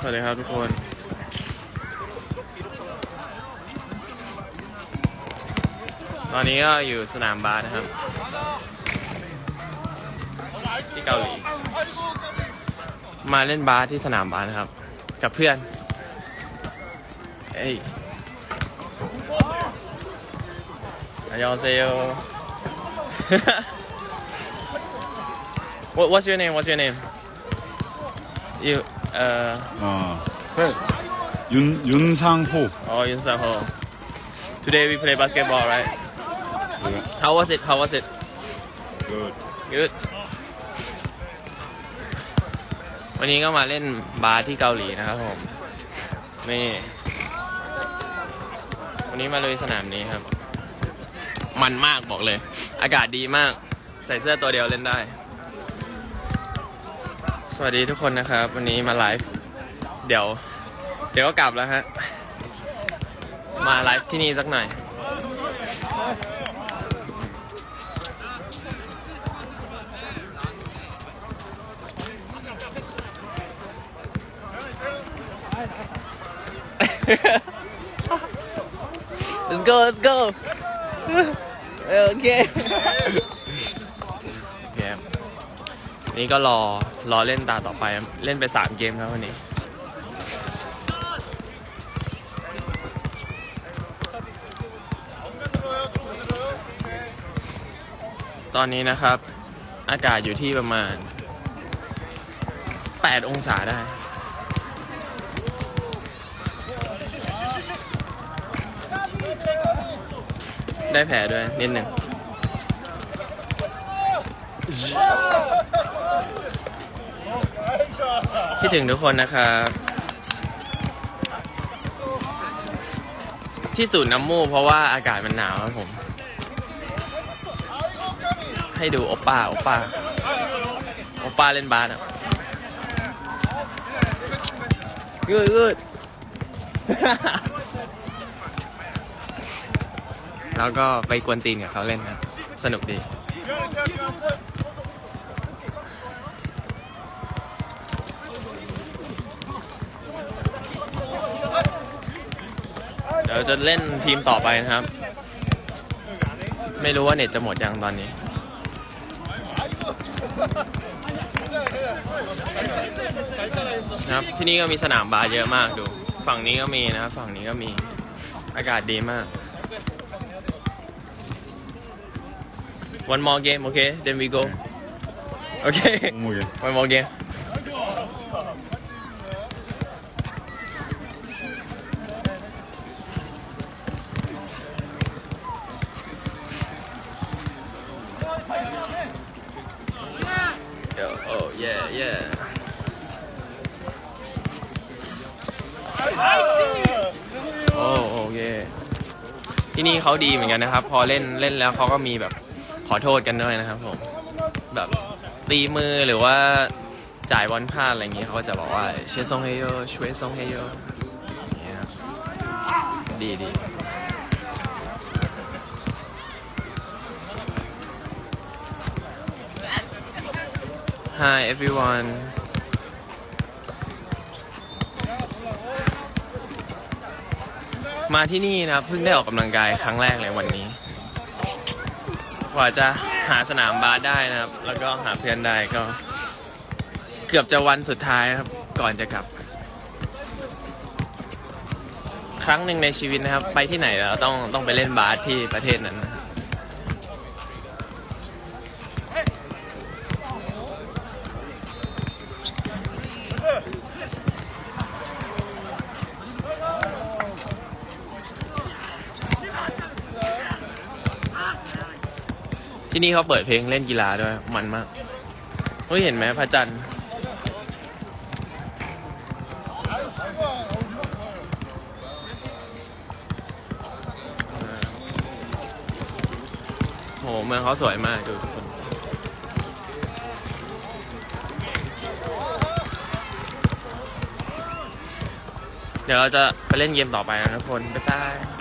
สวัสดีครับทุกคนตอนนี้ก็อยู่สนามบาสนะครับ ที่เกาหลี มาเล่นบาสที่สนามบาสนะครับ กับเพื่อนเอ้ยอายองเซล What What's your name What's your name You uh 어, 윤, 윤상호. Oh Yun Sa Ho Today we play basketball right How was it How was it Good. Good วันนี้ก็มาเล่นบาสที่เกาหลีนะครับผม นี่ วันนี้มาเลยสนามนี้ครับ มันมากบอกเลย อากาศดีมาก ใส่เสื้อตัวเดียวเล่นได้ สวัสดีทุกคนนะครับ วันนี้มาไลฟ์เดี๋ยว เดี๋ยวก็กลับแล้วฮะ มาไลฟ์ที่นี่สักหน่อย let's go let's go โนี่ก็รอรอเล่นตาต่อไปเล่นไปสามเกมแล้ววันนี้ตอนนี้นะครับ อากาศอยู่ที่ประมาณ 8 องศาได้ ได้แผลด้วยนิดหนึ่ง คิดถึงทุกคนนะครับ ที่สูตรน้ำมูกเพราะว่าอากาศมันหนาวครับผม ให้ดูโอป้าโอป้าโอป้าเล่นบาสอะกูดกูดแล้วก็ไปกวนตีนกับเขาเล่นครับสนุกดี เดี๋ยวจะเล่นทีมต่อไปนะครับ ไม่รู้ว่าเน็ตจะหมดยังตอนนี้ครับที่นี่ก็มีสนามบาสเยอะมากดู ฝั่งนี้ก็มีนะฝั่งนี้ก็มีอากาศดีมาก one more game okay then we go okay one more game Yo, oh yeah, yeah. โอ้โอเคที่นี่เขาดีเหมือนกันนะครับ พอเล่นเล่นแล้วเขาก็มีแบบขอโทษกันด้วยนะครับผมแบบตีมือหรือว่าจ่ายบอลพลาดอะไรอย่างงี้เขาก็จะบอกว่าเชซงเฮโยช่วยซงเฮโยอย่างเยครับดีดี Hi everyone มาที่นี่นะครับเพิ่งได้ออกกำลังกายครั้งแรกเลยวันนี้ กว่าจะหาสนามบาสได้นะครับ แล้วก็หาเพื่อนได้ก็ เกือบจะวันสุดท้ายครับ ก่อนจะกลับ ครั้งหนึ่งในชีวิตนะครับ ไปที่ไหนแล้วต้องต้องไปเล่นบาสที่ประเทศนั้นนะ ที่นี่เขาเปิดเพลงเล่นกีฬาด้วย มันมากเฮ้ยเห็นไหมพระจันทร์โหเมืองเขาสวยมากดูทุกคนเดี๋ยวเราจะไปเล่นเกมต่อไปนะทุกคน บ๊ายบาย